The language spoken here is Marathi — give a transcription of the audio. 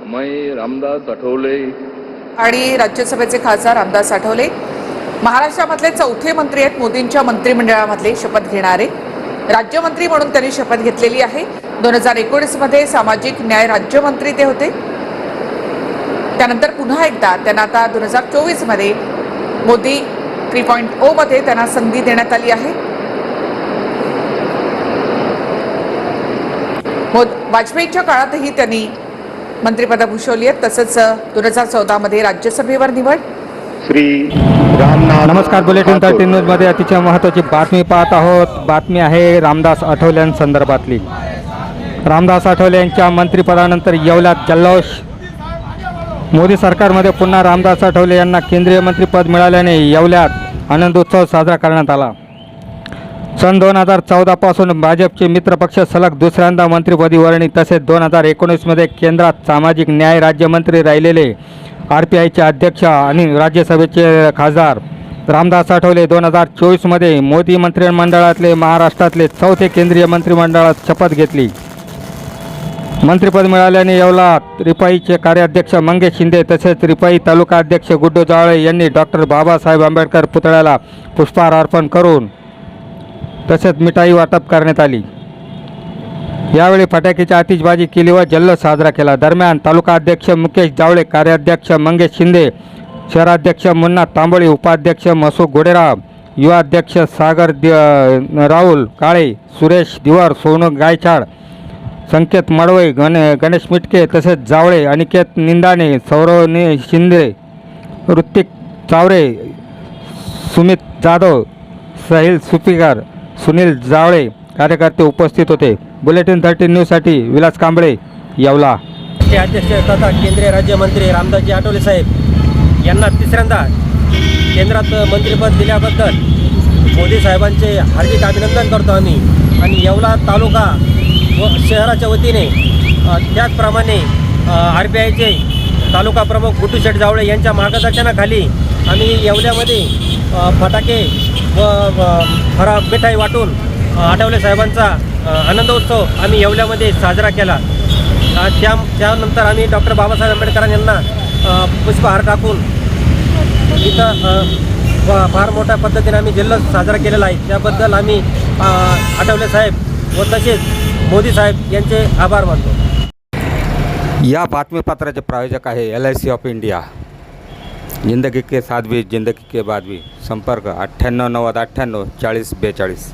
रामदास आठवले. आणि राज्यसभेचे खासदार रामदास आठवले. महाराष्ट्रामधले चौथे मंत्री आहेत मोदींच्या मंत्रिमंडळामधले शपथ घेणारे. राज्यमंत्री म्हणून त्यांनी शपथ घेतलेली आहे. दोन हजार एकोणीसमध्ये सामाजिक न्याय राज्यमंत्री ते होते. त्यानंतर पुन्हा एकदा त्यांना आता दोन हजार चोवीसमध्ये मोदी थ्री पॉईंट ओमध्ये त्यांना संधी देण्यात आली आहे. वाजपेयीच्या काळातही त्यांनी मंत्रिपदं भूषवली आहेत. तसंच दोन हजार चौदामध्ये राज्यसभेवर निवड. श्री रामनाथ नमस्कार बुलेटिन थर्टी न्यूजमध्ये अतिशय महत्त्वाची बातमी पाहत आहोत. बातमी आहे रामदास आठवल्यांसंदर्भातली रामदास आठवले यांच्या मंत्रिपदानंतर येवल्यात जल्लोष. मोदी सरकारमध्ये पुन्हा रामदास आठवले यांना केंद्रीय मंत्रिपद मिळाल्याने येवल्यात आनंदोत्सव साजरा करण्यात आला. सन दोन हजार चौदापासून भाजपचे मित्रपक्ष सलग दुसऱ्यांदा मंत्रिपदी वर्णी तसेच दोन हजार एकोणीसमध्ये केंद्रात सामाजिक न्याय राज्यमंत्री राहिलेले आर पी आयचे अध्यक्ष आणि राज्यसभेचे खासदार रामदास आठवले. दोन हजार चोवीसमध्ये मोदी मंत्रिमंडळातले महाराष्ट्रातले चौथे केंद्रीय मंत्रिमंडळात शपथ घेतली. मंत्रिपद मिळाल्याने येवला रिपाईचे कार्याध्यक्ष मंगेश शिंदे तसेच रिपाई तालुका अध्यक्ष गुड्डू जावळे यांनी डॉक्टर बाबासाहेब आंबेडकर पुतळ्याला पुष्पहार अर्पण करून तसेच मिठाई वाटप करण्यात आली. यावेळी फटाक्याची आतिषबाजी केली व जल्लोष साजरा केला. दरम्यान तालुका अध्यक्ष मुकेश जावळे कार्याध्यक्ष मंगेश शिंदे शहराध्यक्ष मुन्ना तांबोळी उपाध्यक्ष मसूक गोडेराव युवा अध्यक्ष सागर दि राहुल काळे सुरेश दिवर सोनू गायछाड संकेत मडवई गणे गणेश मिटके तसेच जावळे अनिकेत निंदाणे सौरव नि शिंदे ऋतिक चावरे सुमित जाधव सहिल सुपीकर सुनील जावळे कार्यकर्ते उपस्थित होते. बुलेटिन थर्टीन न्यूजसाठी विलास कांबळे येवला. अध्यक्ष तथा केंद्रीय राज्यमंत्री रामदासजी आठवले साहेब यांना तिसऱ्यांदा केंद्रात मंत्रिपद दिल्याबद्दल मोदी साहेबांचे हार्दिक अभिनंदन करतो आम्ही. आणि येवला तालुका व शहराच्या वतीने त्याचप्रमाणे आर बी आयचे तालुका प्रमुख गुटू शेठ जावळे यांच्या मार्गदर्शनाखाली आम्ही येवल्यामध्ये फटाके व व फरा मिठाई वाटून आठवले साहेबांचा आनंदोत्सव आम्ही येवल्यामध्ये साजरा केला. त्या त्यानंतर आम्ही डॉक्टर बाबासाहेब आंबेडकर यांना पुष्पहार टाकून इथं फार मोठ्या पद्धतीने आम्ही जल्लोष साजरा केलेला आहे. त्याबद्दल आम्ही आठवले साहेब व तसेच मोदी साहेब यांचे आभार मानतो. या बातमीपत्राचे प्रायोजक आहे L I C of India. जिंदगी के साथ भी जिंदगी के बाद भी संपर्क अठ्ठ्याण्णव नव्वद अठ्ठ्याण्णव चाळीस बेचाळीस